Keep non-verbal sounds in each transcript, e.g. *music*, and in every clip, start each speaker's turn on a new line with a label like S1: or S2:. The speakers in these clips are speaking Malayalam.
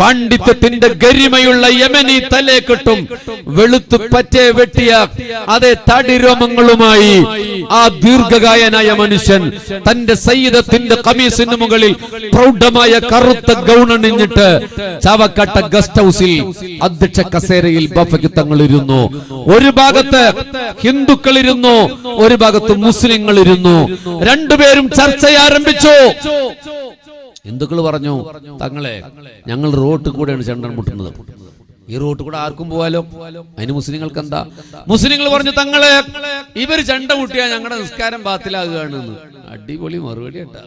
S1: പാണ്ഡിത്യത്തിന്റെ ഗരിമയുള്ള യമനി തലേ കെട്ടും വെളുത്തു പറ്റേ വെട്ടിയ അതേ തടിരോമങ്ങളുമായി ആ ദീർഘകായനായ മനുഷ്യൻ തന്റെ സയ്യിദത്തിന്റെ കമീസിന് മുകളിൽ പ്രൗഢമായ കറുത്ത ഗൗണണിഞ്ഞിട്ട് ചവക്കട്ട ഗസ്റ്റ് ഹൗസിൽ അധ്യക്ഷ കസേരയിൽ ബഫയ്ക്ക് തങ്ങൾ ഇരുന്നു ഒരു ഭാഗത്ത് ഹിന്ദുക്കൾ ഇരുന്നു ഒരു ഭാഗത്ത് മുസ്ലിങ്ങൾ ഇരുന്നു രണ്ടുപേരും ചർച്ച ആരംഭിച്ചു ഹിന്ദുക്കൾ പറഞ്ഞു തങ്ങളെ ഞങ്ങൾ റോട്ടിൽ കൂടെയാണ് ചെണ്ടൻ മുട്ടുന്നത്. ഈ റോട്ട് കൂടെ ആർക്കും പോവാലോ? അതിന് മുസ്ലിങ്ങൾക്ക് എന്താ മുസ്ലിങ്ങൾ പറഞ്ഞു തങ്ങളെ ഇവർ ചെണ്ട മുട്ടിയാ ഞങ്ങളുടെ നിസ്കാരം ബാത്തിലാകുകയാണ് അടിപൊളി മറുപടി കേട്ടാ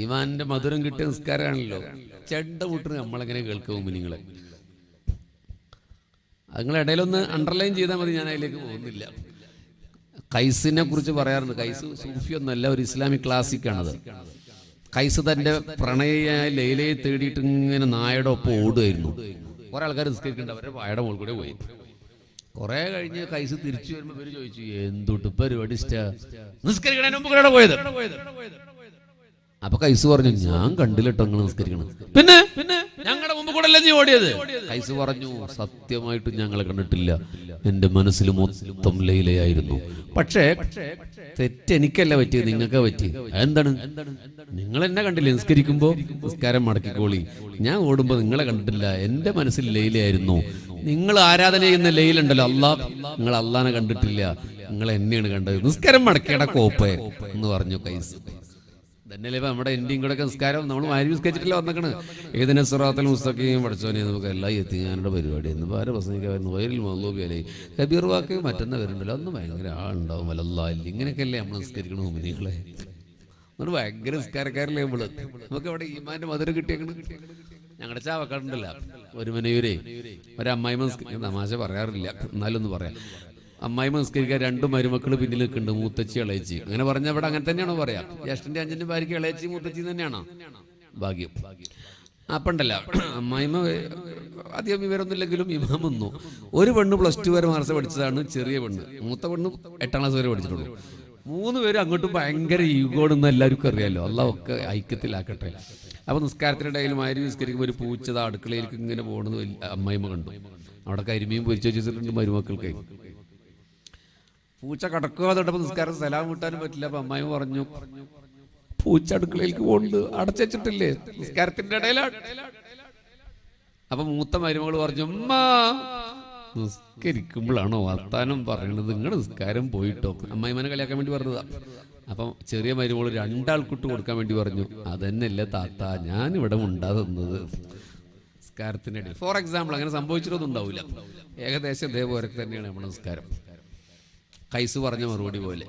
S1: ഈമാന്റെ മധുരം കിട്ടിയ നിസ്കാരമാണല്ലോ. ചെണ്ട മുട്ടുന്നത് നമ്മളെങ്ങനെ കേൾക്കും നിങ്ങളെ നിങ്ങൾ ഇടയിലൊന്ന് അണ്ടർലൈൻ ചെയ്താൽ മതി ഞാൻ അതിലേക്ക് പോകുന്നില്ല. കൈസിനെ കുറിച്ച് പറയാറുണ്ട്. കൈസ് സൂഫി ഒന്നല്ല ഒരു ഇസ്ലാമിക് ക്ലാസിക് ആണത്. കൈസ് തന്റെ പ്രണയിയായ ലൈലയെ തേടിയിട്ട് ഇങ്ങനെ നായയുടെ ഒപ്പം ഓടുമായിരുന്നു കുറെ ആൾക്കാർ നിസ്കരിക്കേണ്ട. അവരുടെ വായയുടെ മുകളിൽ കൂടെ പോയി. കുറെ കഴിഞ്ഞ് കൈസ് തിരിച്ചു വരുമ്പോ ഇവർ ചോദിച്ചു എന്തുട്ട് പരിപാടി ഇഷ്ട നിസ്കരിക്കണതിന് മുമ്പ് പോയത്? അപ്പൊ കൈസ് പറഞ്ഞു ഞാൻ കണ്ടില്ലട്ടോ നിങ്ങൾ നിസ്കരിക്കണം പിന്നെ പിന്നെ? ഞങ്ങളുടെ മുമ്പ് കൂടെ അല്ലേ നീ ഓടിയത്? കൈസ് പറഞ്ഞു സത്യമായിട്ട് ഞങ്ങളെ കണ്ടിട്ടില്ല. എന്റെ മനസ്സിൽ മൊത്തം ലൈലയായിരുന്നു പക്ഷേ തെറ്റ് എനിക്കല്ല പറ്റിയത്? നിങ്ങൾക്ക് പറ്റി എന്താണ് നിങ്ങൾ എന്നെ കണ്ടില്ല നിസ്കരിക്കുമ്പോ? നിസ്കാരം മടക്കിക്കോളി. ഞാൻ ഓടുമ്പോ നിങ്ങളെ കണ്ടിട്ടില്ല. എന്റെ മനസ്സിൽ ലൈലയായിരുന്നു നിങ്ങൾ ആരാധന ചെയ്യുന്ന ലൈലുണ്ടല്ലോ അള്ളാഹ്. നിങ്ങൾ അള്ളാനെ കണ്ടിട്ടില്ല. നിങ്ങൾ എന്നെയാണ് കണ്ടത്. നിസ്കാരം മടക്കിയട കോപ്പ് എന്ന് പറഞ്ഞു കൈസ്. തന്നെയല്ലേ നമ്മുടെ ഇന്ത്യയും കൂടെ സംസ്കാരം നമ്മൾ മാരി നിസ്കരിച്ചിട്ടില്ല വന്നേക്കണ്? ഏതിനെ സുറാത്തൽ മുസ്തഖയും പഠിച്ചോനെ നമുക്ക് എല്ലാം എത്തിക്കാനുള്ള പരിപാടി. എന്ന് ഭാര പ്രസംഗിക്കാമായിരുന്നു വയറിൽ മല്ലൂബിയല്ലേ കബീർ വാക്ക് മറ്റന്ന വരുന്നുണ്ടല്ലോ അന്ന് ഭയങ്കര ആളുണ്ടാവും. അല്ലല്ല ഇങ്ങനെയൊക്കെയല്ലേ നമ്മൾ നിസ്കരിക്കണ മുമിനികളെ നമ്മൾ ഭയങ്കര നിസ്കാരക്കാരല്ലേ നമ്മൾ? നമുക്ക് അവിടെ ഈമാന്റെ മധുരം കിട്ടിയേക്കണ്? ഞങ്ങളുടെ ചാവക്കാടുണ്ടല്ല. ഒരു മനയൂരേ. ഒരമ്മായി തമാശ പറയാറില്ല. എന്നാലും ഒന്ന് പറയാം. അമ്മായി മനസ്കരിക്കാൻ രണ്ട് മരുമക്കൾ പിന്നിൽ നിൽക്കുന്നുണ്ട് മൂത്തച്ചി ഇളയച്ചി. അങ്ങനെ പറഞ്ഞ ഇവിടെ അങ്ങനെ തന്നെയാണോ പറയാ? ജ്യേഷ്ഠന്റെ അഞ്ചന്റെ ഭാര്യയ്ക്ക് ഇളയച്ചി മൂത്തച്ചി തന്നെയാണോ? ഭാഗ്യം. അപ്പണ്ടല്ല അമ്മായിമ അധികം വിവരമൊന്നുമില്ലെങ്കിലും ഇമാം വന്നു. ഒരു പെണ്ണ് പ്ലസ് ടു വരെ മാർസ് പഠിച്ചതാണ് ചെറിയ പെണ്ണ്. മൂത്ത പെണ്ണ് എട്ടാം ക്ലാസ് വരെ പഠിച്ചിട്ടുള്ളൂ. മൂന്ന് പേരും അങ്ങോട്ടും ഭയങ്കര ഈഗോണെന്ന് എല്ലാവർക്കും അറിയാമല്ലോ അല്ല ഒക്കെ ഐക്യത്തിലാക്കട്ടെ. അപ്പൊ നിസ്കാരത്തിനിടയിൽ മാരി നിസ്കരിക്കുമ്പോൾ ഒരു പൂച്ചത അടുക്കളയിലേക്ക് ഇങ്ങനെ പോകുന്നത് അമ്മായിമ്മ അമ്മായിമ കണ്ടു. അവിടെ കരിമീൻ പൊരിച്ചു വെച്ചിട്ടുണ്ട് മരുമക്കൾക്ക്. പൂച്ച കടക്കുക തൊട്ടപ്പോ നിസ്കാരം സലാം കൂട്ടാനും പറ്റില്ല. അപ്പൊ അമ്മായി പറഞ്ഞു പൂച്ച അടുക്കളയിലേക്ക് പോണ്ട് അടച്ചിട്ടില്ലേ നിസ്കാരത്തിന്റെ ഇടയിലാണ്. അപ്പൊ മൂത്ത മരുമകൾ പറഞ്ഞു അമ്മ നിസ്കരിക്കുമ്പോഴാണോ വർത്താനം പറയണത്? നിങ്ങളുടെ നിസ്കാരം പോയിട്ടോ? അമ്മായിമാനെ കളിയാക്കാൻ വേണ്ടി പറഞ്ഞതാ. അപ്പം ചെറിയ മരുമകൾ രണ്ടാൾക്കുട്ട് കൊടുക്കാൻ വേണ്ടി പറഞ്ഞു അതന്നെയല്ലേ താത്ത ഞാൻ ഇവിടെ ഉണ്ടാകുന്നത് നിസ്കാരത്തിന്റെ ഇടയിൽ ഫോർ എക്സാമ്പിൾ അങ്ങനെ സംഭവിച്ചിട്ടൊന്നും ഉണ്ടാവില്ല ഏകദേശം ഇതേപോലെ തന്നെയാണ് നമ്മുടെ നിസ്കാരം. കൈസ് പറഞ്ഞ മറുപടി പോലെ.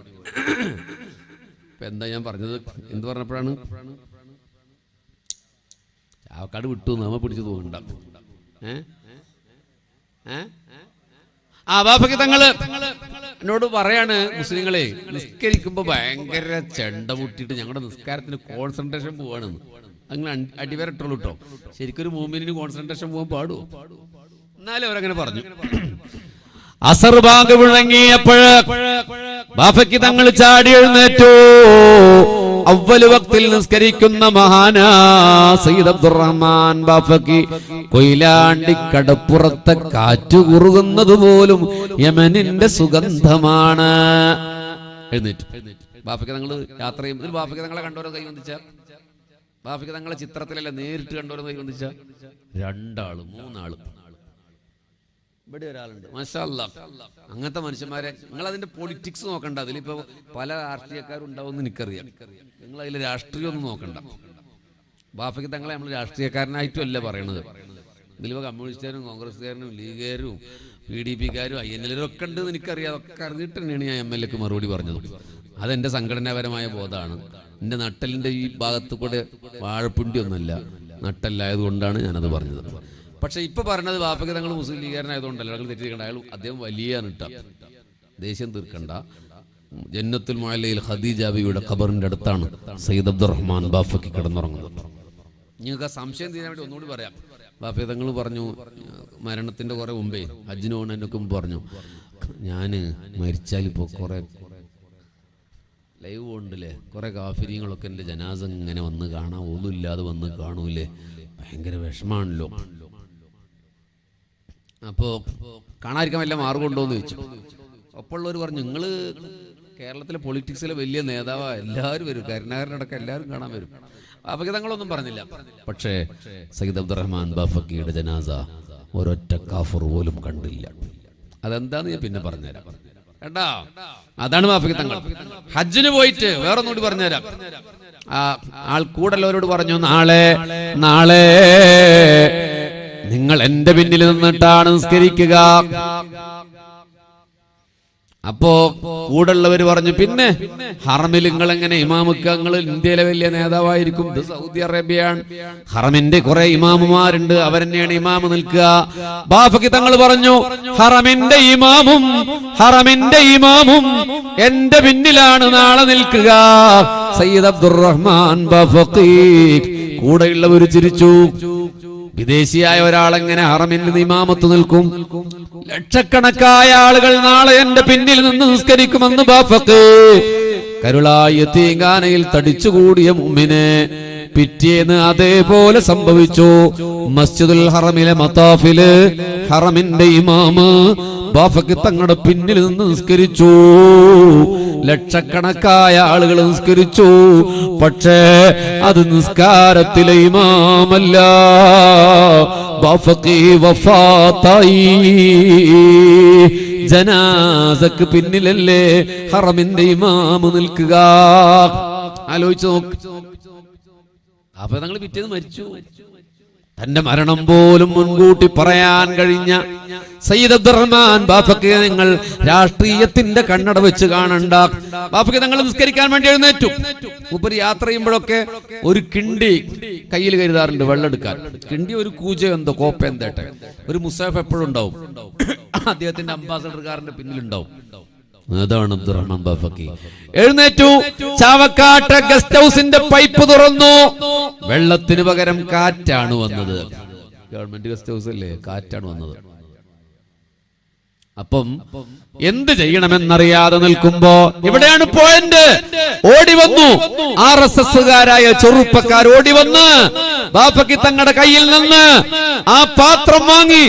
S1: ഇപ്പൊ എന്താ ഞാൻ പറഞ്ഞത്? എന്ത് പറഞ്ഞപ്പോഴാണ്? ചാവക്കാട് വിട്ടു നമ്മ പിടിച്ചു തോന്നണ്ട? ആ തങ്ങൾ എന്നോട് പറയാണ് മുസ്ലിങ്ങളെ നിസ്കരിക്കുമ്പോ ഭയങ്കര ചെണ്ട മുട്ടിയിട്ട് ഞങ്ങളുടെ നിസ്കാരത്തിന് കോൺസെൻട്രേഷൻ പോവാണെന്ന്. അങ്ങനെ അടിവരട്ടുള്ളൂ കേട്ടോ ശരിക്കൊരു മൂമിനിന് കോൺസെൻട്രേഷൻ പോകാൻ പാടുവോ? എന്നാലും അവരങ്ങനെ പറഞ്ഞു. അസർ ബാങ്ക് വിളങ്ങിയപ്പോഴ് ബാഫയ്ക്ക് തങ്ങൾ ചാടി എഴുന്നേറ്റു. അവൽ വക്തിൽ നിസ്കരിക്കുന്ന മഹാനാ സയ്യിദ് അബ്ദുറഹ്മാൻ ബാഫയ്ക്ക് കൊയിലാണ്ടി കടപ്പുറത്തെ കാറ്റു കുറുകുന്നത് പോലും യമനിന്റെ സുഗന്ധമാണ്. എഴുന്നേറ്റു. ബാഫയ്ക്ക് തങ്ങൾ യാത്ര ചെയ്യുമ്പോൾ ബാഫയ്ക്ക് തങ്ങളെ കണ്ടോരോ കൈ വന്നിച്ച? ബാഫയ്ക്ക് തങ്ങളെ ചിത്രത്തിലല്ല നേരിട്ട് കണ്ടോരോ കൈ വന്നിച്ച? രണ്ടാൾ മൂന്നാൾ. ഇവിടെ ഒരാളുണ്ട്. മഷാല്ല അങ്ങനത്തെ മനുഷ്യന്മാരെ നിങ്ങൾ അതിന്റെ പൊളിറ്റിക്സ് നോക്കണ്ട. അതിലിപ്പോ പല രാഷ്ട്രീയക്കാരും ഉണ്ടാവും എനിക്കറിയാം. നിങ്ങൾ അതിൽ രാഷ്ട്രീയം ഒന്നും നോക്കണ്ട. ബാഫയ്ക്ക് തങ്ങളെ നമ്മൾ രാഷ്ട്രീയക്കാരനായിട്ടും അല്ല പറയണത്? ഇതിലിപ്പോ കമ്മ്യൂണിസ്റ്റുകാരും കോൺഗ്രസ്സുകാരനും ലീഗുകാരും പി ഡി പിക്കാരും ഐ എൻ എൽ ഒക്കെ ഉണ്ട് എനിക്കറിയാം. അതൊക്കെ അറിഞ്ഞിട്ട് തന്നെയാണ് ഞാൻ എം എൽ എക്ക് മറുപടി പറഞ്ഞത്. അതെന്റെ സംഘടനാപരമായ ബോധമാണ്. എന്റെ നട്ടലിന്റെ ഈ ഭാഗത്ത് കൂടെ വാഴപ്പിണ്ടി ഒന്നല്ല നട്ടല്ലായത് കൊണ്ടാണ് ഞാനത് പറഞ്ഞത്. പക്ഷെ ഇപ്പൊ പറഞ്ഞത് വാപ്പക്ക് തങ്ങൾ മുസ്ലിം ലീഗുകാരനായതുകൊണ്ടല്ല ഞങ്ങൾ തെറ്റിദ്ധരിക്കേണ്ട. അയാൾ അദ്ദേഹം വലിയ ദേഷ്യം തീർക്കണ്ട. ജന്നത്തുൽ മുഅല്ലയിൽ ഹദീജാബിയുടെ ഖബറിന്റെ അടുത്താണ് സയ്യിദ് അബ്ദുറഹ്മാൻ ബാഫക്ക് കിടന്നുറങ്ങുന്നത്. നിങ്ങൾക്ക് ആ സംശയം തീരാൻ വേണ്ടി ഒന്നുകൂടി പറയാം. ബാപ്പ തങ്ങൾ പറഞ്ഞു മരണത്തിന്റെ കുറെ മുമ്പേ ഹജ്ജിന് എന്നൊക്കെ മുമ്പ് പറഞ്ഞു ഞാൻ മരിച്ചാൽ ഇപ്പോൾ കുറെ ലൈവ് ഉണ്ടല്ലേ കുറെ കാഫര്യങ്ങളൊക്കെ എന്റെ ജനാസ ഇങ്ങനെ വന്ന് കാണാൻ ഒന്നുമില്ലാതെ വന്ന് കാണൂലേ ഭയങ്കര വിഷമാണല്ലോ. അപ്പോ കാണാതിരിക്കാൻ വല്ല കൊണ്ടോന്ന് ചോദിച്ചു. അപ്പോഴുള്ളവർ പറഞ്ഞു നിങ്ങൾ കേരളത്തിലെ പൊളിറ്റിക്സിലെ വലിയ നേതാവാ എല്ലാവരും വരും. കരുണാകരനടക്കം എല്ലാവരും കാണാൻ വരും. അപകടങ്ങളൊന്നും പറഞ്ഞില്ല. പക്ഷേ സയ്യിദ് അബ്ദുറഹ്മാൻ ബാഫക്കിയുടെ ജനാസ ഒരൊറ്റ കാഫർ പോലും കണ്ടില്ല. അതെന്താന്ന് ഞാൻ പിന്നെ പറഞ്ഞുതരാം. കേട്ടാ അതാണ് മാഫിക്കത്തങ്ങൾ ഹജ്ജിന് പോയിട്ട് വേറൊന്നുകൂടി പറഞ്ഞുതരാം. ആ ആൾ കൂടല്ലവരോട് പറഞ്ഞു നാളെ നാളെ നിങ്ങൾ എന്റെ പിന്നിൽ നിന്നിട്ടാണ് നിസ്കരിക്കുക. അപ്പോ കൂടുള്ളവര് പറഞ്ഞു പിന്നെ ഹറമിൽ നിങ്ങൾ എങ്ങനെ ഇമാമുക്ക് നിങ്ങൾ ഇന്ത്യയിലെ വലിയ നേതാവായിരിക്കും? ഇത് സൗദി അറേബ്യയാണ്. ഹറമിന്റെ കുറെ ഇമാമുമാരുണ്ട് അവരെന്നെയാണ് ഇമാമ് നിൽക്കുക. ബാഫക്കി തങ്ങൾ പറഞ്ഞു ഹറമിന്റെ ഇമാമും ഹറമിന്റെ ഇമാമും എന്റെ പിന്നിലാണ് നാളെ നിൽക്കുക. സയ്യിദ് അബ്ദുറഹ്മാൻ ബാഫക്കി കൂടെയുള്ളവര് ചിരിച്ചു. വിദേശിയായ ഒരാളെങ്ങനെ ഹറമിൽ ഇമാമത്ത് നിൽക്കും? ലക്ഷക്കണക്കായ ആളുകൾ നാളെ എന്റെ പിന്നിൽ നിന്ന് നിസ്കരിക്കുമെന്ന് ബാഫക്ക്. കരുളായി തീങ്കാനയിൽ തടിച്ചുകൂടിയ മുമ്മിനെ പിറ്റേന്ന് അതേപോലെ സംഭവിച്ചു. മസ്ജിദുൽ ഹറമിലെ മത്താഫിൽ ഹറമിന്റെ ഇമാമ് ബാഫക്ക് തങ്ങളുടെ പിന്നിൽ നിന്ന് നിസ്കരിച്ചു. ലക്ഷക്കണക്കായ ആളുകൾ നിസ്കരിച്ചു. പക്ഷേ അത് നിസ്കാരത്തിലെ ഇമാമല്ല. ജനാസക്ക് പിന്നിലല്ലേ ഹറമിന്റെ ഇമാമ് നിൽക്കുക. ആലോചിച്ചു നോക്ക്. അപ്പൊ ഞങ്ങൾ പിറ്റേന്ന് മരിച്ചു. തന്റെ മരണം പോലും മുൻകൂട്ടി പറയാൻ കഴിഞ്ഞ സയ്യിദ് അബ്ദുറഹ്മാൻ ബാഫക്ക് നിങ്ങൾ രാഷ്ട്രീയത്തിന്റെ കണ്ണട വെച്ച് കാണണ്ട. ബാഫക്ക് നിങ്ങൾ നിസ്കരിക്കാൻ വേണ്ടി എഴുന്നേറ്റു. ഉപരി യാത്ര ചെയ്യുമ്പോഴൊക്കെ ഒരു കിണ്ടി കയ്യിൽ കരുതാറുണ്ട് വെള്ളം എടുക്കാൻ കിണ്ടി ഒരു കൂജ എന്തോ കോപ്പ എന്തേട്ടെ ഒരു മുസാഫ് എപ്പോഴും ഉണ്ടാവും. *coughs* അദ്ദേഹത്തിന്റെ അംബാസഡർകാരന്റെ പിന്നിലുണ്ടാവും. അതാണ് അബ്ദുറഹ്മാൻ ബാഫക്കി. എഴുന്നേറ്റു. ചാവക്കാട്ട ഗസ്റ്റ് ഹൗസിന്റെ പൈപ്പ് തുറന്നു. വെള്ളത്തിന് പകരം കാറ്റാണ് വന്നത്. ഗവൺമെന്റ് ഗസ്റ്റ് ഹൗസ് അല്ലേ കാറ്റാണ് വന്നത്. അപ്പം എന്ത് ചെയ്യണമെന്നറിയാതെ നിൽക്കുമ്പോ ഇവിടെയാണ് പോയിന്റ് ഓടി വന്നു. ആർ എസ് എസ്സുകാരായ ചെറുപ്പക്കാർ ഓടി വന്ന്. ബാപ്പയ്ക്ക് തങ്ങളുടെ കയ്യിൽ നിന്ന് ആ പാത്രം വാങ്ങി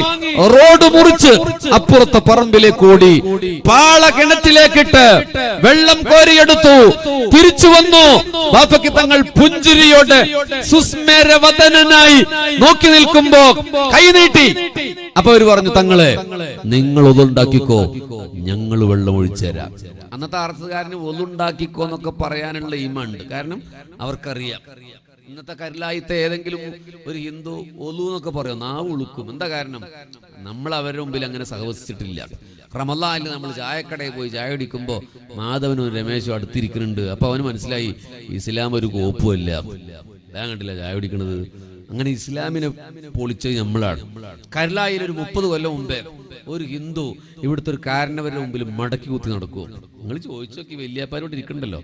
S1: റോഡ് മുറിച്ച് അപ്പുറത്തെ പറമ്പിലേക്ക് ഓടി. പാള കിണറ്റിലേക്കിട്ട് വെള്ളം കോരിയെടുത്തു. തിരിച്ചു വന്നു. ബാപ്പയ്ക്ക് തങ്ങൾ പുഞ്ചിരിയോട് സുസ്മേരവതനായി നോക്കി നിൽക്കുമ്പോ കൈ നീട്ടി. അപ്പൊ അവർ പറഞ്ഞു തങ്ങളെ നിങ്ങൾ ഒതുണ്ടാക്കിക്കോ ഞങ്ങൾ വെള്ളം ഒഴിച്ചുതരാം. അന്നത്തെ അറസുകാരന് ഒതുണ്ടാക്കിക്കോ എന്നൊക്കെ പറയാനുള്ള ഈമുണ്ട് കാരണം അവർക്കറിയാം. ഇന്നത്തെ കരലായത്തെ ഏതെങ്കിലും ഒരു ഹിന്ദു ഒലു എന്നൊക്കെ പറയും നാവ് ഉളുക്കും. എന്താ കാരണം? നമ്മൾ അവരുടെ മുമ്പിൽ അങ്ങനെ സഹവസിച്ചിട്ടില്ല. റമല്ലാനിൽ നമ്മൾ ചായക്കടയിൽ പോയി ചായ കുടിക്കുമ്പോൾ മാധവനും രമേശും അടുത്തിരിക്കുന്നുണ്ട്. അപ്പൊ അവന് മനസ്സിലായി ഇസ്ലാം ഒരു കോപ്പുമല്ല ഞാൻ കണ്ടില്ല ചായ കുടിക്കണത്? അങ്ങനെ ഇസ്ലാമിനെ പൊളിച്ചത് നമ്മളാണ്. കരലായിൽ ഒരു മുപ്പത് കൊല്ലം മുമ്പേ ഒരു ഹിന്ദു ഇവിടുത്തെ ഒരു കാരണവരുടെ മുമ്പിൽ മടക്കി കുത്തി നടക്കുമോ നിങ്ങൾ ചോദിച്ചു നോക്കി വലിയപ്പാരോട് ഇരിക്കണ്ടല്ലോ.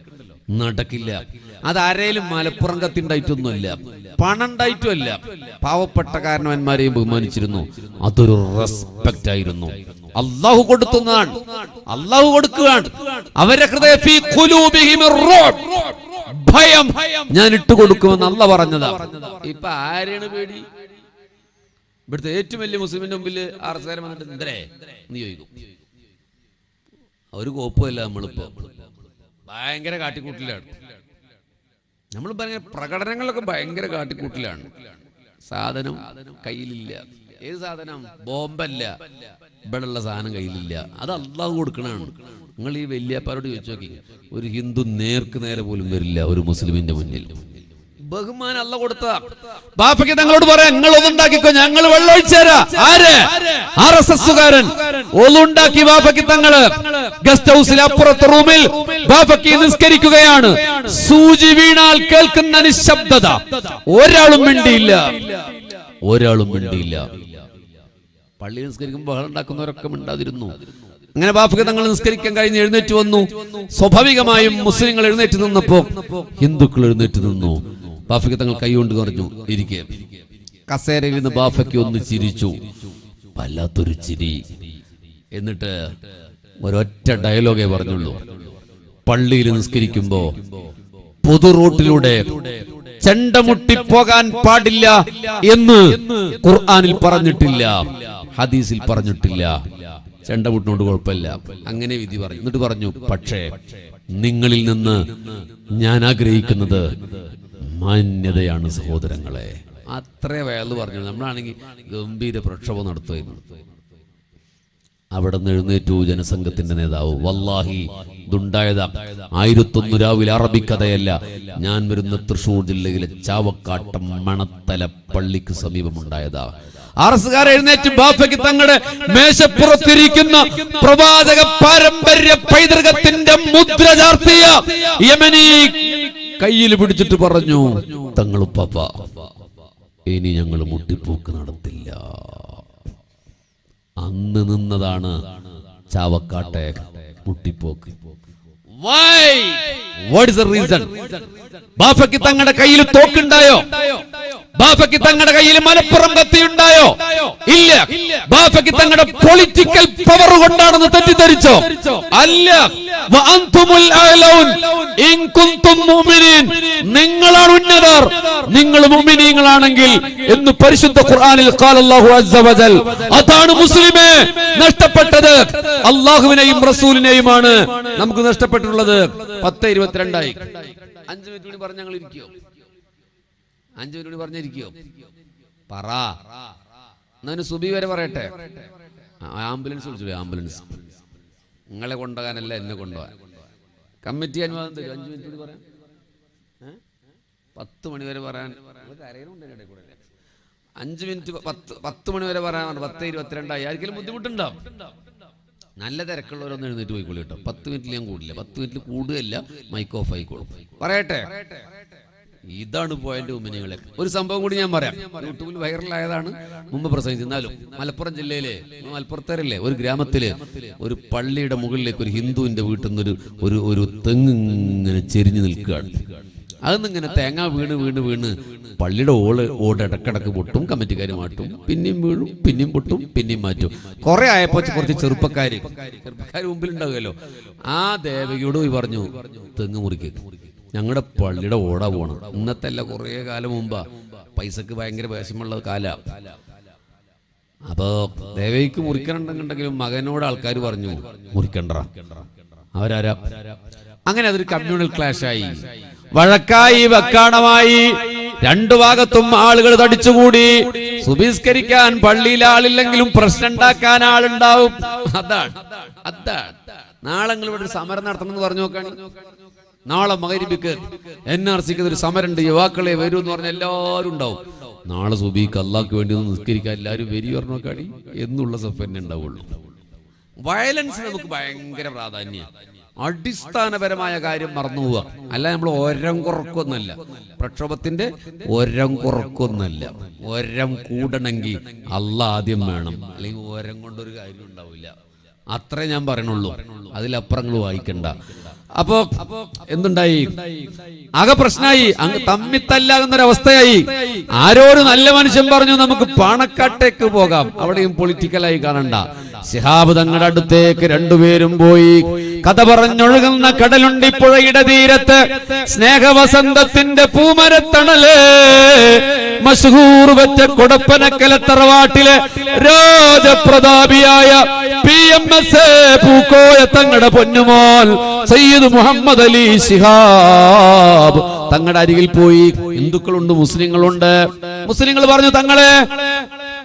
S1: നടക്കില്ല. അത് ആരേലും മലപ്പുറം കത്തിണ്ടായിട്ടൊന്നുമല്ല. പണം ഉണ്ടായിട്ടുമല്ല പാവപ്പെട്ട കാരണവന്മാരെയും ബഹുമാനിച്ചിരുന്നു. അതൊരു റെസ്പെക്റ്റ് ആയിരുന്നു. അള്ളാഹു കൊടുത്തുന്നതാണ് അള്ളാഹു കൊടുക്കുകയാണ്. അവരെ ഹൃദയ. ഭയം. ഞാൻ ഇട്ടുകൊടുക്കുമെന്ന് അല്ല പറഞ്ഞതാ. ഇപ്പൊ ആരെയാണ് പേടി? ഇവിടുത്തെ ഏറ്റവും വലിയ മുസ്ലിമിന്റെ മുമ്പിൽ ആർസാരം വന്നിട്ട് എന്തരേ നീ ചോദിക്കും. ഒരു കോപ്പല്ല നമ്മളിപ്പോ. ഭയങ്കര കാട്ടിക്കൂട്ടിലാണ്. നമ്മൾ ഭയങ്കര പ്രകടനങ്ങളൊക്കെ ഭയങ്കര കാട്ടിക്കൂട്ടിലാണ്. സാധനം കയ്യിലില്ല. ഏത് സാധനം? ബോംബല്ല. ഇവിടെയുള്ള സാധനം കയ്യിലില്ല. അത് അള്ളാഹു കൊടുക്കണതാണ്. നിങ്ങൾ ഈ വല്യപ്പാരോട് ചോദിച്ചു നോക്കി. ഒരു ഹിന്ദു നേർക്ക് നേരെ പോലും വരില്ല ഒരു മുസ്ലിമിന്റെ മുന്നിൽ. ബഹുമാനം അല്ല കൊടുത്ത. ബാപ്പയ്ക്ക് ഞങ്ങളോട് പറയാം നിങ്ങൾ ഒന്നുണ്ടാക്കിക്കോ ഞങ്ങൾ വെള്ളം തരാം. ഒന്നുണ്ടാക്കി ബാപ്പയ്ക്ക് തങ്ങൾ. ഗസ്റ്റ് ഹൗസിൽ അപ്പുറത്തെ റൂമിൽ ബാപ്പയ്ക്ക് നിസ്കരിക്കുകയാണ്. സൂചി വീണാൽ കേൾക്കുന്ന നിശബ്ദത. ഒരാളും മിണ്ടിയില്ല. ഒരാളും മിണ്ടിയില്ല. പള്ളി നിസ്കരിക്കുമ്പോൾ ബഹളം ഉണ്ടാക്കുന്നവരൊക്കെ മിണ്ടാതിരുന്നു. അങ്ങനെ ബാപ്പയ്ക്ക് തങ്ങൾ നിസ്കരിക്കാൻ കഴിഞ്ഞ് എഴുന്നേറ്റ് വന്നു. സ്വാഭാവികമായും മുസ്ലിങ്ങൾ എഴുന്നേറ്റ് നിന്നപ്പോ ഹിന്ദുക്കൾ എഴുന്നേറ്റ് നിന്നു. ബാഫിക്ക് തങ്ങൾ കൈകൊണ്ട് പറഞ്ഞു ഇരിക്കെ. കസേരയിൽ നിന്ന് ബാഫയ്ക്ക് ഒന്ന് ചിരിച്ചു. വല്ലാത്തൊരു ചിരി. എന്നിട്ട് ഒരൊറ്റ ഡയലോഗേ പറഞ്ഞുള്ളൂ. പള്ളിയിൽ നിസ്കരിക്കുമ്പോ പൊതു റോട്ടിലൂടെ ചണ്ടമുട്ടി പോകാൻ പാടില്ല എന്ന് ഖുർആാനിൽ പറഞ്ഞിട്ടില്ല. ഹദീസിൽ പറഞ്ഞിട്ടില്ല. ചെണ്ട മുട്ടിനോട് കുഴപ്പമില്ല. അങ്ങനെ വിധി പറഞ്ഞു. എന്നിട്ട് പറഞ്ഞു പക്ഷേ നിങ്ങളിൽ നിന്ന് ഞാൻ ആഗ്രഹിക്കുന്നത് മാന്യതയാണ് സഹോദരങ്ങളെ. അത്ര വയൽ പറഞ്ഞു. നമ്മളാണെങ്കിൽ ഗംഭീര പ്രക്ഷോഭം നടത്തുമായിരുന്നു. അവിടെ നിന്ന് എഴുന്നേറ്റു ജനസംഘത്തിന്റെ നേതാവ്. വല്ലാഹി ഇതുണ്ടായതാ. ആയിരത്തൊന്നു രാവിലെ അറബിക്കഥയല്ല. ഞാൻ വരുന്ന തൃശൂർ ജില്ലയിലെ ചാവക്കാട്ടം മണത്തല പള്ളിക്ക് സമീപമുണ്ടായതാ. ആർഎസ്കാർ എഴുന്നേറ്റ് ബാഫയ്ക്ക് തങ്ങളുടെ മേശപ്പുറത്തിരിക്കുന്ന പ്രവാചക പാരമ്പര്യ പൈതൃകത്തിന്റെ മുദ്ര ചാർത്തിയ യമനി കയ്യിൽ പിടിച്ചിട്ട് പറഞ്ഞു തങ്ങൾ പാപ്പ ഇനി ഞങ്ങൾ മുട്ടിപ്പോക്ക് നടത്തില്ല. അന്ന് നിന്നതാണ് ചാവക്കാട്ടെ മുട്ടിപ്പോക്ക്. Is reason? ബാഫയ്ക്ക് തങ്ങളുടെ കയ്യിൽ തോക്കുണ്ടായോ? ബാഫയ്ക്ക് തങ്ങളുടെ കയ്യിൽ മലപ്പുറം കത്തിയുണ്ടായോ? ഇല്ല. ബാഫയ്ക്ക് തങ്ങളുടെ പൊളിറ്റിക്കൽ പവർ കൊണ്ടാണെന്ന് തെറ്റിദ്ധരിച്ചോ? അല്ല. നിങ്ങളാണ് ഉന്നതർ. നിങ്ങൾ മുമിനീങ്ങളാണെങ്കിൽ എന്ന് പരിശുദ്ധ ഖുർആനിൽ അതാണ് മുസ്ലിമേ നഷ്ടപ്പെട്ടത്. അള്ളാഹുവിനെയും റസൂലിനെയുമാണ് നമുക്ക് നഷ്ടപ്പെട്ടിട്ടുള്ളത്. പത്ത് ഇരുപത്തിരണ്ടായി. അഞ്ചു മിനിറ്റ് പറഞ്ഞ ഞങ്ങൾ ഇരിക്കോ അഞ്ചു മിനിറ്റ് പറഞ്ഞിരിക്കോ പറ. എന്നാലും സുബി വരെ പറയട്ടെ. ആംബുലൻസ് വിളിച്ചു ആംബുലൻസ്. നിങ്ങളെ കൊണ്ടുപോകാനല്ല എന്നെ കൊണ്ടുപോകാൻ. കമ്മിറ്റി അനുവാദം തരും. അഞ്ചു മിനിറ്റ് കൂടി പറയാം. ഏ? പത്ത് മണി വരെ പറയാൻ. അഞ്ച് മിനിറ്റ് പത്ത് പത്ത് മണി വരെ പറയാൻ പത്ത് ഇരുപത്തിരണ്ടായി. ആർക്കെങ്കിലും ബുദ്ധിമുട്ടുണ്ടാവും? നല്ല തിരക്കുള്ളവരൊന്നും എഴുന്നേറ്റ് പോയിക്കോളൂ കേട്ടോ. പത്ത് മിനിറ്റിൽ ഞാൻ കൂടില്ല. പത്ത് മിനിറ്റിൽ കൂടുകയല്ല. മൈക്ക് ഓഫ് ആയിക്കോളും. പറയട്ടെ. ഇതാണ് പോയിന്റ് ഉമ്മനികളെ. ഒരു സംഭവം കൂടി ഞാൻ പറയാം. യൂട്യൂബിൽ വൈറലായതാണ്. മുമ്പ് പ്രസംഗിച്ചെന്നാലും മലപ്പുറം ജില്ലയിലെ മലപ്പുറത്തേരല്ലേ ഒരു ഗ്രാമത്തിൽ ഒരു പള്ളിയുടെ മുകളിലേക്ക് ഒരു ഹിന്ദുവിന്റെ വീട്ടിൽ നിന്ന് ഒരു ഒരു തെങ്ങ് ഇങ്ങനെ ചെരിഞ്ഞു നിൽക്കുകയാണ്. അതിന്നിങ്ങനെ തേങ്ങ വീണ് വീണ് വീണ് പള്ളിയുടെ ഓൾ ഓട് ഇടക്കിടക്ക് പൊട്ടും കമ്മിറ്റിക്കാർ മാറ്റും പിന്നെയും വീഴും പിന്നെയും പൊട്ടും പിന്നെയും മാറ്റും. കുറെ ആയപ്പോ കുറച്ച് ചെറുപ്പക്കാര് ചെറുപ്പക്കാർ മുമ്പിലുണ്ടാവുമല്ലോ ആ ദേവകിയോട് പോയി പറഞ്ഞു തെങ്ങ് മുറിക്ക്. ഞങ്ങളുടെ പള്ളിയുടെ ഓട പോണം ഇന്നത്തെ അല്ല കുറേ കാലം മുമ്പാ. പൈസക്ക് ഭയങ്കര വിഷമുള്ള കാലാ. അപ്പോ ദേവയ്ക്ക് മുറിക്കണമെന്നുണ്ടെങ്കിലും മകനോട് ആൾക്കാർ പറഞ്ഞു മുറിക്കണ്ട അവരാരാ? അങ്ങനെ അതൊരു കമ്മ്യൂണൽ ക്ലാഷ് ആയി വഴക്കായി വക്കാണമായി രണ്ടു ഭാഗത്തും ആളുകൾ തടിച്ചുകൂടി. സുബിസ്കരിക്കാൻ പള്ളിയിൽ ആളില്ലെങ്കിലും പ്രശ്നം ഉണ്ടാക്കാൻ ആളുണ്ടാവും. അതാണ് അതാണ്. നാളെ ഇവിടെ ഒരു സമരം നടത്തണം എന്ന് പറഞ്ഞു നോക്കാണ്. നാളെ മകരിബിക്ക് എൻ ആർ സിക്ക് ഒരു സമരമുണ്ട്. യുവാക്കളെ വരൂ എന്ന് പറഞ്ഞ എല്ലാവരും ഉണ്ടാവും. നാളെ സുബീക്ക് അള്ളാഹ്ക്ക് വേണ്ടി ഒന്ന് നിസ്കരിക്കാൻ എല്ലാവരും വരി പറഞ്ഞോക്കാടി എന്നുള്ള സഫ് തന്നെ ഉണ്ടാവുള്ളൂ. വയലൻസ് നമുക്ക് ഭയങ്കര പ്രാധാന്യം. അടിസ്ഥാനപരമായ കാര്യം മറന്നു പോവുക. അല്ല നമ്മൾ ഒരം കുറക്കൊന്നല്ല. പ്രക്ഷോഭത്തിന്റെ ഒരം കുറക്കൊന്നല്ല. ഒരം കൂടണമെങ്കിൽ അല്ല ആദ്യം വേണം. അല്ലെങ്കിൽ ഒരം കൊണ്ടൊരു കാര്യം ഉണ്ടാവില്ല. അത്രേ ഞാൻ പറയണുള്ളൂ. അതിലപ്പുറങ്ങൾ വായിക്കണ്ട. അപ്പോ എന്തുണ്ടായി? ആകെ പ്രശ്നമായി അങ്ങ് തമ്മിത്തല്ലാകുന്നൊരവസ്ഥയായി ആരോട് ഒരു നല്ല മനുഷ്യൻ പറഞ്ഞു നമുക്ക് പാണക്കാട്ടേക്ക് പോകാം. അവിടെയും പൊളിറ്റിക്കലായി കാണണ്ട. ശിഹാബ് തങ്ങളുടെ അടുത്തേക്ക് രണ്ടുപേരും പോയി. കഥ പറഞ്ഞൊഴുകുന്ന കടലുണ്ടി പുഴയുടെ തീരത്ത് സ്നേഹവസന്തത്തിന്റെ പൂമരത്തണൽ മസ്ഹൂർ വെച്ച കൊടപ്പനക്കല തറവാട്ടിലെ രാജപ്രതാപിയായ പി എം എസ് പൂക്കോയ തങ്ങളുടെ പൊന്നുമോൽ സയ്യിദ് മുഹമ്മദ് അലി സിഹാബ് തങ്ങളുടെ അരികിൽ പോയി. ഹിന്ദുക്കളുണ്ട് മുസ്ലിങ്ങളുണ്ട്. മുസ്ലിങ്ങൾ പറഞ്ഞു തങ്ങളെ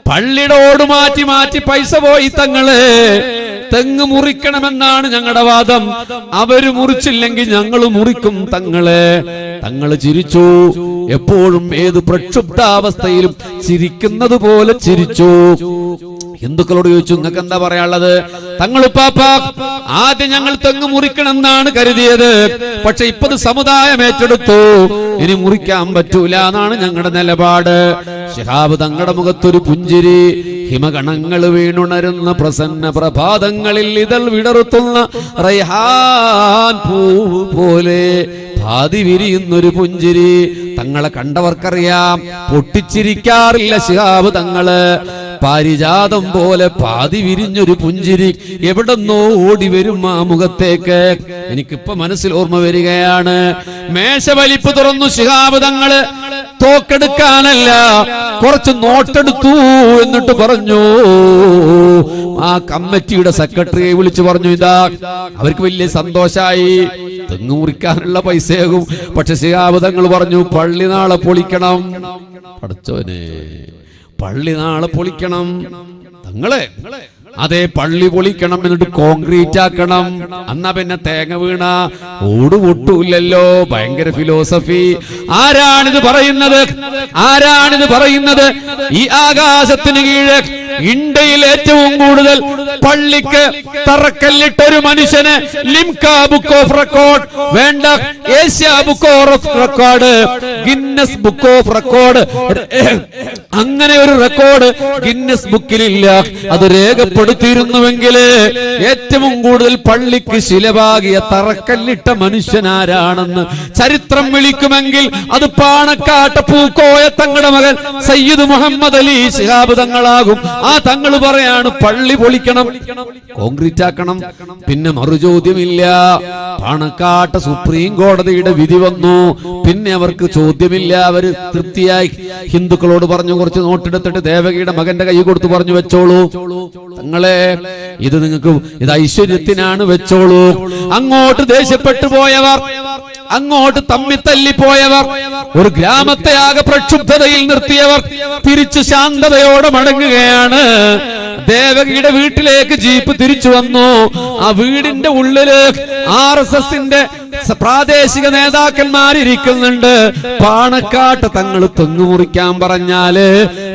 S1: പള്ളിയുടെ ഓട് മാറ്റി മാറ്റി പൈസ പോയി തങ്ങൾ. തെങ്ങ് മുറിക്കണമെന്നാണ് ഞങ്ങളുടെ വാദം. അവർ മുറിച്ചില്ലെങ്കിൽ ഞങ്ങൾ മുറിക്കും തങ്ങളെ. തങ്ങൾ ചിരിച്ചു. എപ്പോഴും ഏത് പ്രക്ഷുബ്ധാവസ്ഥയിലും ചിരിക്കുന്നത് പോലെ ചിരിച്ചു. ഹിന്ദുക്കളോട് ചോദിച്ചു നിങ്ങൾക്ക് എന്താ പറയാനുള്ളത്? തങ്ങൾ പാപ്പ ആദ്യം ഞങ്ങൾ തെങ്ങ് മുറിക്കണമെന്നാണ് കരുതിയത്. പക്ഷെ ഇപ്പത് സമുദായം ഏറ്റെടുത്തു. ഇനി മുറിക്കാൻ പറ്റൂല എന്നാണ് ഞങ്ങളുടെ നിലപാട്. ഷിഹാബ് തങ്ങളുടെ മുഖത്തൊരു പുഞ്ചിരി ഹിമഗണങ്ങൾ വീണുണരുന്ന പ്രസന്ന പ്രഭാതങ്ങളിൽ ഇതൾ വിടർത്തുന്ന റൈഹാൻ പൂ പോലെ ഭാതി വിരിയുന്നൊരു പുഞ്ചിരി. തങ്ങളെ കണ്ടവർക്കറിയാം പൊട്ടിച്ചിരിക്കാറില്ല ശിഹാബ് തങ്ങൾ. പാരിജാതം പോലെ പാതി വിരിഞ്ഞൊരു പുഞ്ചിരി എവിടെന്നോ ഓടി വരും ആ മുഖത്തേക്ക്. എനിക്കിപ്പോ മനസ്സിൽ ഓർമ്മ വരികയാണ്. മേശവലിപ്പ് തുറന്നു ശിഹാബ് തങ്ങൾ തോക്കെടുക്കാനല്ല കുറച്ച് നോട്ടെടുത്തു എന്നിട്ട് പറഞ്ഞു. ആ കമ്മിറ്റിയുടെ സെക്രട്ടറിയെ വിളിച്ചു പറഞ്ഞു ഇതാ അവർക്ക് വലിയ സന്തോഷായി. തെങ്ങ് മുറിക്കാനുള്ള പൈസയാകും. പക്ഷെ ശിഹാബുധങ്ങൾ പറഞ്ഞു പള്ളി നാളെ പൊളിക്കണം. പഠിച്ചോനെ പള്ളി നാളെ പൊളിക്കണം. തങ്ങളെ അതെ പള്ളി പൊളിക്കണം എന്നിട്ട് കോൺക്രീറ്റ് ആക്കണം. അന്നാ പിന്നെ തേങ്ങ വീണ ഓട് പൊട്ടൂല്ലല്ലോ ഭയങ്കര ഫിലോസഫി ആരാണിത് പറയുന്നത്? ആരാണിത് പറയുന്നത്? ഈ ആകാശത്തിന് കീഴെ ഇന്ത്യയിൽ ഏറ്റവും കൂടുതൽ പള്ളിക്ക് തറക്കല്ലിട്ട ഒരു മനുഷ്യന് ലിംക ബുക്ക് ഓഫ് റെക്കോർഡ് വേണ്ട. Asia book of record Guinness book of record. അങ്ങനെ ഒരു റെക്കോർഡ് ഗിന്നസ് ബുക്കിലില്ല. അത് രേഖപ്പെടുത്തിയിരുന്നുവെങ്കിൽ ഏറ്റവും കൂടുതൽ പള്ളിക്ക് ശിലവാകിയ തറക്കല്ലിട്ട മനുഷ്യനാരാണെന്ന് ചരിത്രം വിളിക്കുമെങ്കിൽ അത് പാണക്കാട്ട പൂക്കോയ തങ്ങളുടെ മകൻ സയ്യിദ് മുഹമ്മദ് അലി ശിഹാബ് തങ്ങളാകും. ആ തങ്ങൾ പറയാണ് പള്ളി പൊളിക്കണം. കോൺക്രീറ്റ് ആക്കണം പിന്നെ മറുചോദ്യമില്ല. പണക്കാട്ട സുപ്രീം കോടതിയുടെ വിധി വന്നു. പിന്നെ അവർക്ക് ചോദ്യമില്ല. അവർ തൃപ്തിയായി. ഹിന്ദുക്കളോട് പറഞ്ഞു കുറച്ച് നോട്ടെടുത്തിട്ട് ദേവകിയുടെ മകന്റെ കൈ കൊടുത്തു പറഞ്ഞു വെച്ചോളൂ. തങ്ങളെ ഇത് നിങ്ങൾക്ക് ഇത് ഐശ്വര്യത്തിനാണ് വെച്ചോളൂ. അങ്ങോട്ട് ദേഷ്യപ്പെട്ടു പോയവർ. അങ്ങോട്ട് തമ്മി തല്ലിപ്പോയവർ ഒരു ഗ്രാമത്തെ ആകെ പ്രക്ഷുബ്ധതയിൽ നിർത്തിയവർ തിരിച്ചു ശാന്തതയോടെ മടങ്ങുകയാണ്. ദേവകിയുടെ വീട്ടിലേക്ക് ജീപ്പ് തിരിച്ചു വന്നു. ആ വീടിന്റെ ഉള്ളിൽ ആർ എസ് എസിന്റെ പ്രാദേശിക നേതാക്കന്മാരിക്കുന്നുണ്ട് പാണക്കാട്ട് തങ്ങൾ തെങ്ങു മുറിക്കാൻ പറഞ്ഞാൽ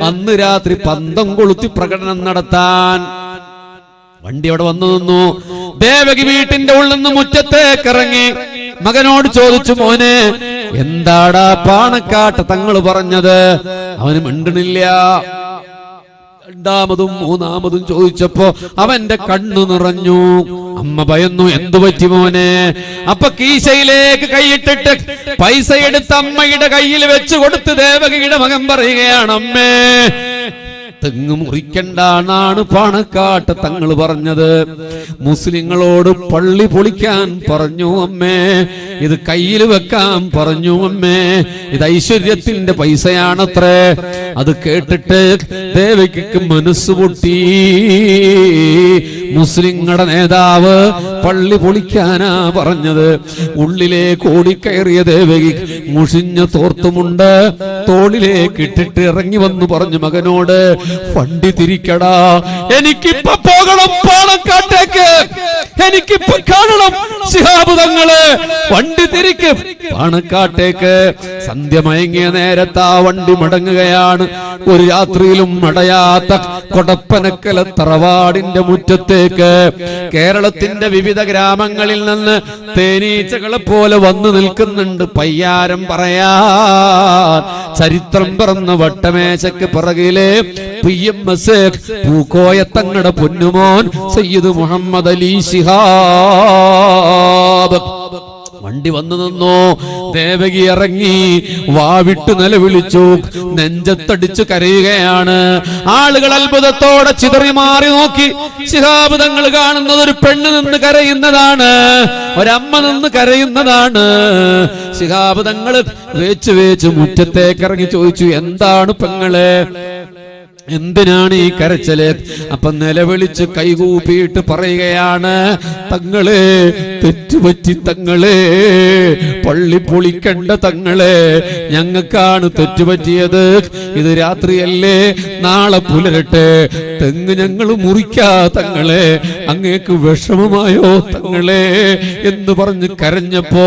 S1: അന്ന് രാത്രി പന്തം കൊളുത്തി പ്രകടനം നടത്താൻ. വണ്ടി അവിടെ വന്നു നിന്നു. ദേവകി വീട്ടിന്റെ ഉള്ളിൽ നിന്ന് മുറ്റത്തേക്ക് ഇറങ്ങി. മകനോട് ചോദിച്ചു മോനെ എന്താടാ പാണക്കാട്ട് തങ്ങൾ പറഞ്ഞത്? അവന് മിണ്ടണില്ല. രണ്ടാമതും മൂന്നാമതും ചോദിച്ചപ്പോ അവന്റെ കണ്ണു നിറഞ്ഞു. അമ്മ ഭയന്നു എന്തു പറ്റി മോനെ? അപ്പൊ കീശയിലേക്ക് കൈയിട്ടിട്ട് പൈസ എടുത്ത് അമ്മയുടെ കയ്യിൽ വെച്ച് കൊടുത്ത് ദേവകിയുടെ മകൻ പറയുകയാണ് അമ്മേ തെങ്ങ് മുറിക്കണ്ടാണ് പാണക്കാട്ട് തങ്ങൾ പറഞ്ഞത്. മുസ്ലിങ്ങളോട് പള്ളി പൊളിക്കാൻ പറഞ്ഞു അമ്മേ. ഇത് കയ്യിൽ വെക്കാൻ പറഞ്ഞു അമ്മേ. ഇത് ഐശ്വര്യത്തിന്റെ പൈസയാണത്രേ. അത് കേട്ടിട്ട് ദേവയ്ക്ക് മനസ്സുപൊട്ടി. മുസ്ലിങ്ങളുടെ നേതാവ് പള്ളി പൊളിക്കാനാ പറഞ്ഞത്. ഉള്ളിലേക്ക് ഓടിക്കയറിയ ദേവകി മുഷിഞ്ഞ തോർത്തുമുണ്ട്. തോളിലേക്ക് ഇട്ടിട്ട് ഇറങ്ങി വന്നു പറഞ്ഞു മകനോട് വണ്ടി തിരിക്കടാ എനിക്കിപ്പൊ പോകണം പാണക്കാട്ടേക്ക്. എനിക്കിപ്പൊ കാണണം ശിഹാബുതങ്ങൾ വണ്ടി തിരിക്ക് പാണക്കാട്ടേക്ക്. സന്ധ്യ മയങ്ങിയ നേരത്ത് ആ വണ്ടി മടങ്ങുകയാണ്. ഒരു രാത്രിയിലും മടയാത്ത കൊടപ്പനക്കല തറവാടിന്റെ മുറ്റത്തേക്ക്. കേരളത്തിന്റെ വിവിധ ഗ്രാമങ്ങളിൽ നിന്ന് തേനീച്ചകളെ പോലെ വന്നു നിൽക്കുന്നുണ്ട്. പയ്യാരം പറയാ ചരിത്രം പിറന്ന വട്ടമേശക്ക് പിറകിലെ പി എം എസ് പൂക്കോയത്തങ്ങളുടെ പൊന്നുമോൻ സയ്യിദ് മുഹമ്മദ് അലി ശിഹാബ്. വണ്ടി വന്നു നിന്നു? ദേവകി ഇറങ്ങി വാവിട്ട് നിലവിളിച്ചു. നെഞ്ചത്തടിച്ചു കരയുകയാണ്. ആളുകൾ അത്ഭുതത്തോടെ ചിതറി മാറി നോക്കി. ശിഹാബുധങ്ങൾ കാണുന്നത് ഒരു പെണ്ണ് നിന്ന് കരയുന്നതാണ്. ഒരമ്മ നിന്ന് കരയുന്നതാണ്. ശിഹാബുധങ്ങൾ വേച്ച് വേച്ച് മുറ്റത്തേക്ക് ഇറങ്ങി ചോദിച്ചു എന്താണ് പെങ്ങളെ? എന്തിനാണ് ഈ കരച്ചൽ? അപ്പൊ നിലവിളിച്ച് കൈകൂപ്പിയിട്ട് പറയുകയാണ് തങ്ങളെ തെറ്റുപറ്റി തങ്ങളെ പള്ളി പൊളിക്കണ്ട തങ്ങളെ ഞങ്ങൾക്കാണ് തെറ്റുപറ്റിയത്. ഇത് രാത്രിയല്ലേ നാളെ പുലരട്ടെ. തെങ്ങ് ഞങ്ങൾ മുറിക്കാ തങ്ങളെ അങ്ങേക്ക് വിഷമമായോ തങ്ങളെ? എന്ന് പറഞ്ഞ് കരഞ്ഞപ്പോ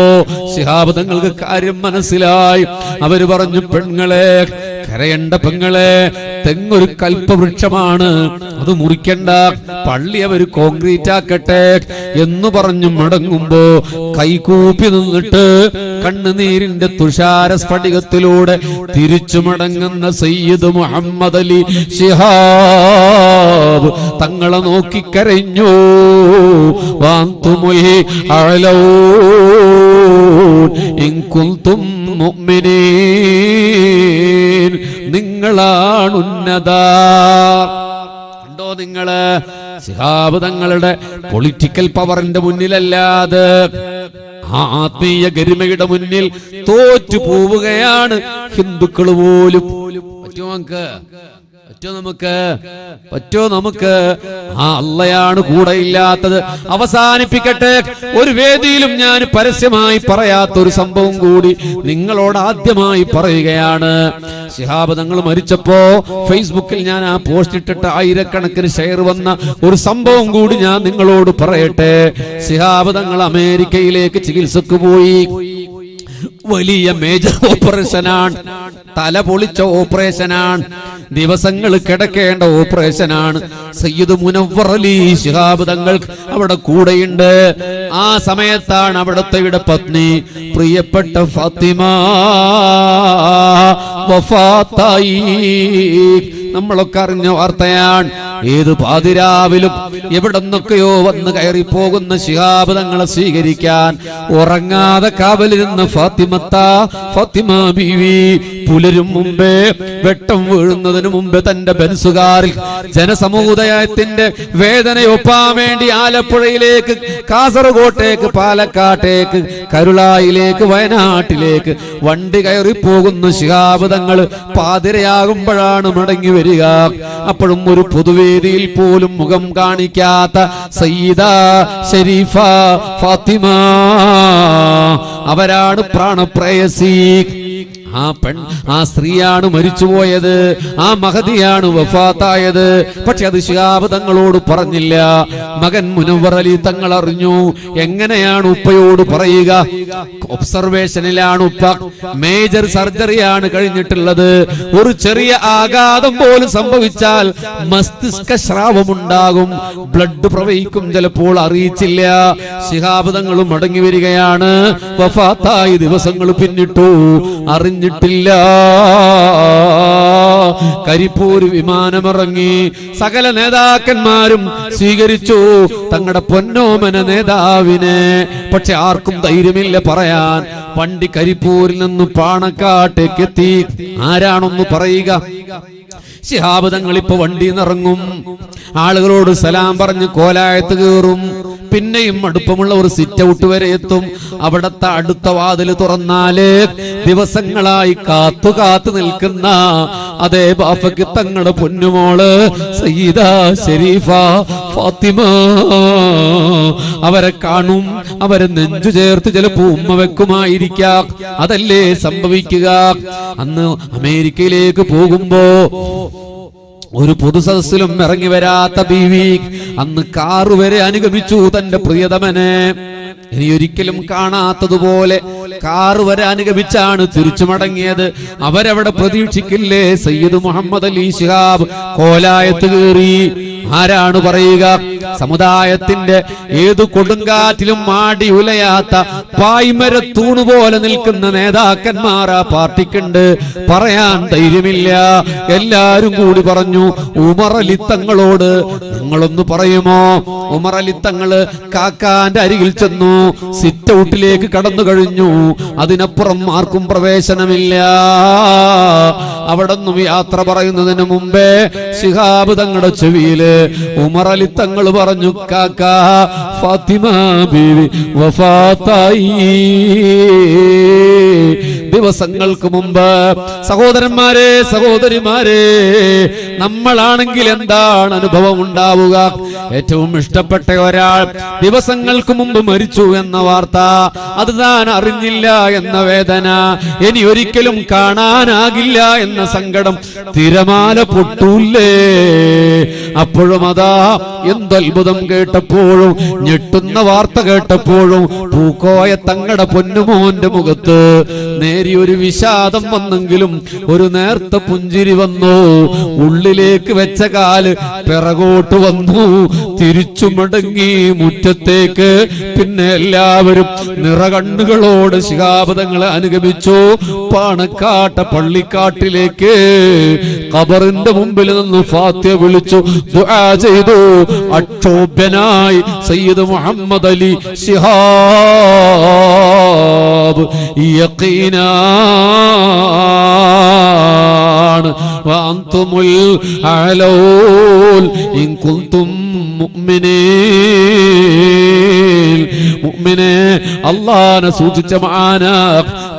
S1: ശിഹാബ് തങ്ങൾക്ക് കാര്യം മനസ്സിലായി. അവർ പറഞ്ഞു പെങ്ങളെ കരയണ്ട പെങ്ങളെ തെങ്ങൊരു കൽപ്പവൃക്ഷമാണ്. അത് മുറിക്കണ്ട. പള്ളി അവർ കോൺക്രീറ്റ് ആക്കട്ടെ എന്ന് പറഞ്ഞു മടങ്ങുമ്പോ കൈകൂപ്പി നിന്നിട്ട് കണ്ണുനീരിന്റെ തുഷാര സ്ഫടികത്തിലൂടെ തിരിച്ചു മടങ്ങുന്ന സയ്യിദ് മുഹമ്മദ് അലി ശിഹാബ് തങ്ങളെ നോക്കി കരഞ്ഞു. വാന്തുമുൽ അലൗ ഇൻ കുന്തും മുഅ്മിനീൻ. ഉന്നത. കണ്ടോ നിങ്ങൾ? സിഹാബ് തങ്ങളുടെ പൊളിറ്റിക്കൽ പവറിന്റെ മുന്നിലല്ലാതെ ആത്മീയ ഗരിമയുടെ മുന്നിൽ തോറ്റു പോവുകയാണ് ഹിന്ദുക്കൾ പോലും. പറ്റുമോ പറ്റോ നമുക്ക്? പറ്റോ നമുക്ക്? ആ അള്ളയാണ് കൂടെ ഇല്ലാത്തത്. അവസാനിപ്പിക്കട്ടെ. ഒരു വേദിയിലും ഞാൻ പരസ്യമായി പറയാത്ത ഒരു സംഭവം കൂടി നിങ്ങളോട് ആദ്യമായി പറയുകയാണ്. ശിഹാബ് തങ്ങൾ മരിച്ചപ്പോ ഫേസ്ബുക്കിൽ ഞാൻ ആ പോസ്റ്റ് ഇട്ടിട്ട് ആയിരക്കണക്കിന് ഷെയർ വന്ന ഒരു സംഭവം കൂടി ഞാൻ നിങ്ങളോട് പറയട്ടെ. ശിഹാബ് തങ്ങൾ അമേരിക്കയിലേക്ക് ചികിത്സക്ക് പോയി. വലിയ മേജർ ഓപ്പറേഷനാണ് തല പൊളിച്ച ഓപ്പറേഷനാണ് ദിവസങ്ങൾ കിടക്കേണ്ട ഓപ്പറേഷനാണ്. സയ്യിദ് മുനവറലി ശിഹാബ് തങ്ങൾ അവിടെ കൂടെയുണ്ട്. ആ സമയത്താണ് അവിടുത്തെ പത്നി പ്രിയപ്പെട്ട ഫാത്തിമ വഫാത്തായി. നമ്മളൊക്കെ അറിഞ്ഞ വാർത്തയാണ്. ഏത് പാതിരാവിലും എവിടെ നിന്നൊക്കെയോ വന്ന് കയറി പോകുന്ന ശിഹാബ് തങ്ങളെ സ്വീകരിക്കാൻ ഉറങ്ങാതെ കാവലിരുന്ന ഫാത്തിമത്ത ഫാത്തിമ ബീവി പുലരും മുമ്പേ വെട്ടം വീഴുന്നതിന് മുമ്പ് തന്റെ ബെൻസുകാരിൽ ജനസമുദായത്തിന്റെ വേദനയൊപ്പാൻ വേണ്ടി ആലപ്പുഴയിലേക്ക് കാസർഗോട്ടേക്ക് പാലക്കാട്ടേക്ക് കരുളായിലേക്ക് വയനാട്ടിലേക്ക് വണ്ടി കയറി പോകുന്ന ശിഹാബ് തങ്ങൾ പാതിരയാകുമ്പോഴാണ് മടങ്ങി വരിക. അപ്പോഴും ഒരു പൊതുവേദിയിൽ പോലും മുഖം കാണിക്കാത്ത സയ്യിദ ഷരീഫ ഫാത്തിമ. അവരാണ് പ്രാണപ്രയസി. ആ പെൺ ആ സ്ത്രീയാണ് മരിച്ചുപോയത് ആ മഹതിയാണ് വഫാത്തായത്. പക്ഷെ അത് ശിഹാബ് തങ്ങളോട് പറഞ്ഞില്ല. മകൻ മുനവർ അലി തങ്ങൾ അറിഞ്ഞു. എങ്ങനെയാണ് ഉപ്പയോട് പറയുക? ഒബ്സർവേഷനിലാണ് ഉപ്പ. മേജർ സർജറിയാണ് കഴിഞ്ഞിട്ടുള്ളത്. ഒരു ചെറിയ ആഘാതം പോലും സംഭവിച്ചാൽ മസ്തിഷ്ക സ്രാവമുണ്ടാകും. ബ്ലഡ് പ്രവഹിക്കും ചിലപ്പോൾ അറിയിച്ചില്ല. ശിഹാബ് തങ്ങളും മടങ്ങി വരികയാണ്. വഫാത്തായി ദിവസങ്ങൾ പിന്നിട്ടു. അറിഞ്ഞിട്ടില്ല. കരിപ്പൂർ വിമാനമിറങ്ങി സകല നേതാക്കന്മാരും സ്വീകരിച്ചു. തങ്ങളുടെ പൊന്നോമന നേതാവിനെ പക്ഷെ ആർക്കും ധൈര്യമില്ല പറയാൻ. വണ്ടി കരിപ്പൂരിൽ നിന്ന് പാണക്കാട്ടേക്ക് എത്തി ആരാണൊന്ന് പറയുക? ശിഹാബ് തങ്ങൾ ഇപ്പൊ വണ്ടിയിൽ നിന്നിറങ്ങും ആളുകളോട് സലാം പറഞ്ഞ് കോലായത്ത് കയറും പിന്നെയും അടുപ്പമുള്ള ഒരു സിറ്റ് ഔട്ട് വരെ എത്തും. അവിടത്തെ അടുത്ത വാതിൽ തുറന്നാൽ ദിവസങ്ങളായി കാത്തു കാത്തു നിൽക്കുന്ന അതേ ബാപ്പയ്ക്ക് തങ്ങളുടെ പൊന്നുമോൾ സയ്യിദ ഷെരീഫ ഫാത്തിമ. അവരെ കാണും അവരെ നെഞ്ചു ചേർത്ത് ചിലപ്പോ ഉമ്മ വെക്കുമായിരിക്കാം. അതല്ലേ സംഭവിക്കുക? അന്ന് അമേരിക്കയിലേക്ക് പോകുമ്പോ ഒരു പൊതുസദസ്സിലും ഇറങ്ങി വരാത്ത ബീവി അന്ന് കാറ് വരെ അനുഗമിച്ചു തന്റെ പ്രിയതമനെ. ഇനി ഒരിക്കലും കാണാത്തതുപോലെ കാറ് വരെ അനുഗമിച്ചാണ് തിരിച്ചു മടങ്ങിയത്. അവരവിടെ പ്രതീക്ഷിക്കില്ലേ? സയ്യിദ് മുഹമ്മദ് അലി ശിഹാബ് കോലായത്ത് കയറി. ആരാണ് പറയുക? സമുദായത്തിന്റെ ഏതു കൊടുങ്കാറ്റിലും മാടി ഉലയാത്ത പായ്മര തൂണു പോലെ നിൽക്കുന്ന നേതാക്കന്മാർ ആ പാർട്ടിക്കുണ്ട്. പറയാൻ ധൈര്യമില്ല. എല്ലാരും കൂടി പറഞ്ഞു ഉമർ അലി തങ്ങളോട് നിങ്ങളൊന്ന് പറയുമോ? ഉമർ അലി തങ്ങൾ കാക്കാന്റെ അരികിൽ ചെന്നു സിറ്റ് ഔട്ടിലേക്ക് കടന്നു കഴിഞ്ഞു. അതിനപ്പുറം ആർക്കും പ്രവേശനമില്ല. അവിടെ നിന്നും യാത്ര പറയുന്നതിന് മുമ്പേ ശിഹാബ് തങ്ങളുടെ ചെവിയിൽ ഉമർ അലി തങ്ങൾ പറഞ്ഞു കാക്ക ഫാത്തിമ ബീവി വഫാത്തായി. ദിവസങ്ങൾക്ക് മുമ്പ്. സഹോദരന്മാരെ സഹോദരിമാരെ നമ്മളാണെങ്കിൽ എന്താണ് അനുഭവം ഉണ്ടാവുക? ഏറ്റവും ഇഷ്ടപ്പെട്ട ഒരാൾ ദിവസങ്ങൾക്ക് മുമ്പ് മരിച്ചു എന്ന വാർത്ത അത് താൻ അറിഞ്ഞില്ല എന്ന വേദന ഇനി ഒരിക്കലും കാണാനാകില്ല എന്ന സങ്കടം തിരമാല പൊട്ടൂല്ലേ? അപ്പോഴും അതാ എന്തത്ഭുതം കേട്ടപ്പോഴും ഞെട്ടുന്ന വാർത്ത കേട്ടപ്പോഴും പൂക്കോയ തങ്ങളുടെ പൊന്നുമോന്റെ മുഖത്ത് നേരിയൊരു വിഷാദം വന്നെങ്കിലും ഒരു നേർത്ത പുഞ്ചിരി വന്നു. ഉള്ളിലേക്ക് വെച്ച കാൽ പിറകോട്ട് വന്നു. തിരിച്ചു മടങ്ങി മുറ്റത്തേക്ക്. പിന്നെ എല്ലാവരും നിറകണ്ണുകളോട് ശിഖാപതങ്ങളെ അനുഗമിച്ചു. പാണക്കാട്ട പള്ളിക്കാട്ടിലേക്ക് ഖബറിന്റെ മുമ്പിൽ നിന്ന് ഫാത്യ വിളിച്ചു ചെയ്തു. അക്ഷോഭ്യനായി സയ്യിദ് മുഹമ്മദ് അലി ശിഹാബ്. യഖീനാ ആണ് വാന്തുമുൽ അലൗൽ ഇൻകുന്തും കുൻതും മുഅ്മിനീൻ. മുഅ്മിനെ അള്ളാനെ സൂചിച്ച മാന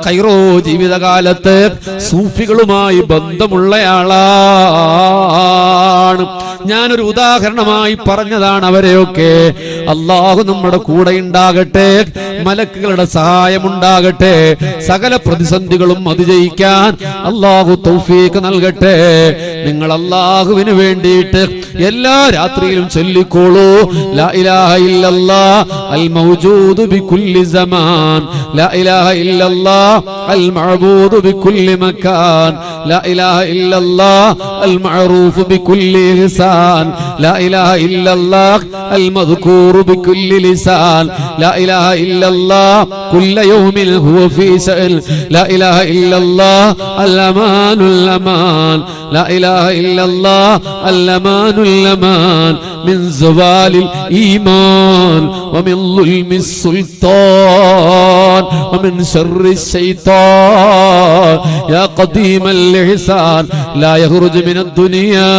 S1: കൈറോ ജീവിതകാലത്ത് സൂഫികളുമായി ബന്ധമുള്ളയാളാണ്. ഞാനൊരു ഉദാഹരണമായി പറഞ്ഞതാണ് അവരെയൊക്കെ. അള്ളാഹു നമ്മുടെ കൂടെ ഉണ്ടാകട്ടെ മലക്കുകളുടെ സഹായം ഉണ്ടാകട്ടെ സകല പ്രതിസന്ധികളും അതിജയിക്കാൻ അള്ളാഹു തൗഫീക്ക് നൽകട്ടെ. നിങ്ങൾ അള്ളാഹുവിന് വേണ്ടിയിട്ട് എല്ലാ രാത്രിയിലും ചൊല്ലിക്കോളൂ. ലാ ഇലാഹ ഇല്ലല്ലാ അൽ മൗജൂദു ബികുല്ലി സമാൻ. ലാ ഇലാഹ ഇല്ലല്ലാ المعبود بكل مكان. لا إله إلا الله المعروف بكل لسان. لا إله إلا الله المذكور بكل لسان. لا إله إلا الله كل يوم هو في سأل لا إله إلا الله الأمان الأمان. لا إله إلا الله الأمان الأمان. من زوال الإيمان ومن ظلم السلطان. ومن شر الشيطان يا قديم الإحسان لا يخرج من الدنيا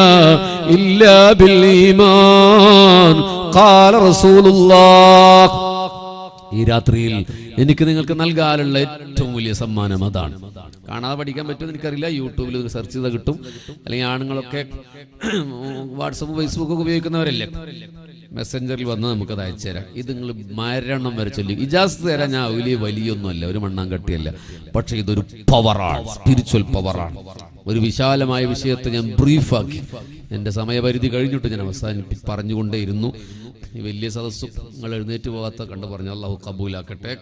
S1: إلا بالإيمان قال رسول الله ഈ രാത്രിയിൽ എനിക്ക് നിങ്ങൾക്ക് നൽകാനുള്ള ഏറ്റവും വലിയ സമ്മാനം അതാണ് കാണാതെ പഠിക്കാൻ പറ്റുമെന്ന് എനിക്കറിയില്ല യൂട്യൂബിൽ ഇത് സെർച്ച് ചെയ്താൽ കിട്ടും അല്ലെങ്കിൽ ആണുങ്ങളൊക്കെ വാട്സപ്പ് ഫേസ്ബുക്ക് ഒക്കെ ഉപയോഗിക്കുന്നവരല്ലേ മെസ്സഞ്ചറിൽ വന്ന് നമുക്കത് അയച്ചു തരാം. ഇത് നിങ്ങൾ മരണം വരെ ചൊല്ലി. ഇജാസ് തരാൻ ഞാൻ വലിയ വലിയൊന്നുമല്ല ഒരു മണ്ണാങ്കട്ടിയല്ല പക്ഷെ ഇതൊരു പവറാണ് സ്പിരിച്വൽ പവറാണ് ഒരു വിശാലമായ വിഷയത്തെ ഞാൻ ബ്രീഫാക്കി എന്റെ സമയപരിധി കഴിഞ്ഞിട്ട് ഞാൻ അവസാനിപ്പി പറഞ്ഞുകൊണ്ടേയിരുന്നു. വലിയ സദസ്സും നിങ്ങൾ എഴുന്നേറ്റ് പോകാത്ത കണ്ട് പറഞ്ഞു അള്ളാഹു കബൂലാക്കട്ടെ.